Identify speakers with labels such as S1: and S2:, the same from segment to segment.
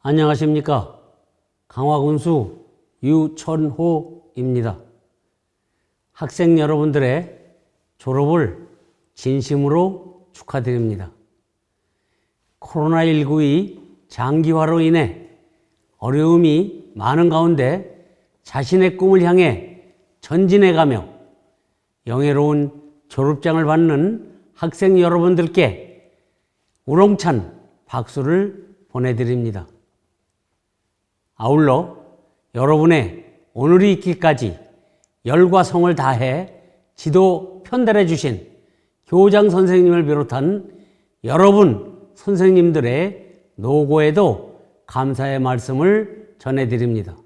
S1: 안녕하십니까. 강화군수 유천호입니다. 학생 여러분들의 졸업을 진심으로 축하드립니다. 코로나19의 장기화로 인해 어려움이 많은 가운데 자신의 꿈을 향해 전진해가며 영예로운 졸업장을 받는 학생 여러분들께 우렁찬 박수를 보내드립니다. 아울러 여러분의 오늘이 있기까지 열과 성을 다해 지도 편달해 주신 교장 선생님을 비롯한 여러분 선생님들의 노고에도 감사의 말씀을 전해드립니다.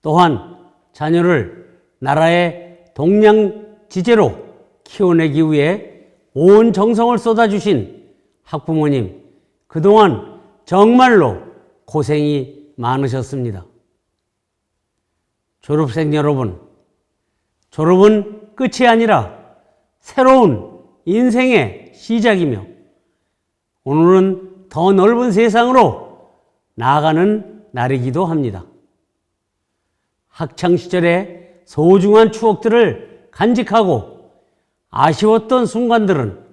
S1: 또한 자녀를 나라의 동양 지제로 키워내기 위해 온 정성을 쏟아주신 학부모님, 그동안 정말로 고생이 많으셨습니다. 졸업생 여러분, 졸업은 끝이 아니라 새로운 인생의 시작이며 오늘은 더 넓은 세상으로 나아가는 날이기도 합니다. 학창 시절의 소중한 추억들을 간직하고 아쉬웠던 순간들은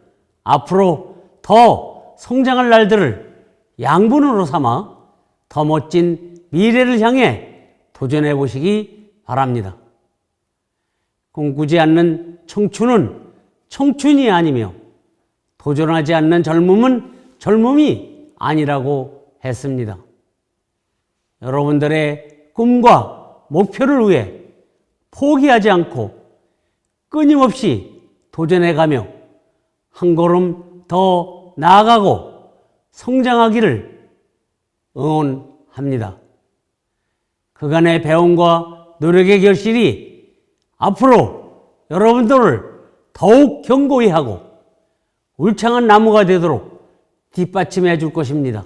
S1: 앞으로 더 성장할 날들을 양분으로 삼아 더 멋진 미래를 향해 도전해 보시기 바랍니다. 꿈꾸지 않는 청춘은 청춘이 아니며 도전하지 않는 젊음은 젊음이 아니라고 했습니다. 여러분들의 꿈과 목표를 위해 포기하지 않고 끊임없이 도전해 가며 한 걸음 더 나아가고 성장하기를 응원합니다. 그간의 배움과 노력의 결실이 앞으로 여러분들을 더욱 견고히 하고 울창한 나무가 되도록 뒷받침해 줄 것입니다.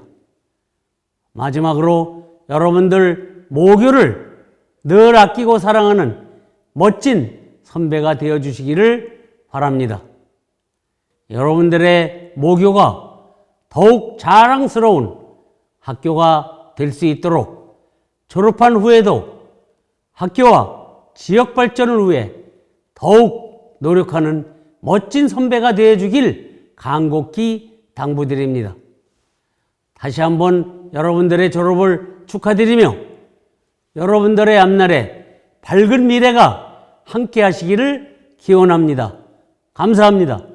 S1: 마지막으로 여러분들 모교를 늘 아끼고 사랑하는 멋진 선배가 되어 주시기를 바랍니다. 여러분들의 모교가 더욱 자랑스러운 학교가 될 수 있도록 졸업한 후에도 학교와 지역 발전을 위해 더욱 노력하는 멋진 선배가 되어 주길 간곡히 당부드립니다. 다시 한번 여러분들의 졸업을 축하드리며 여러분들의 앞날에 밝은 미래가 함께 하시기를 기원합니다. 감사합니다.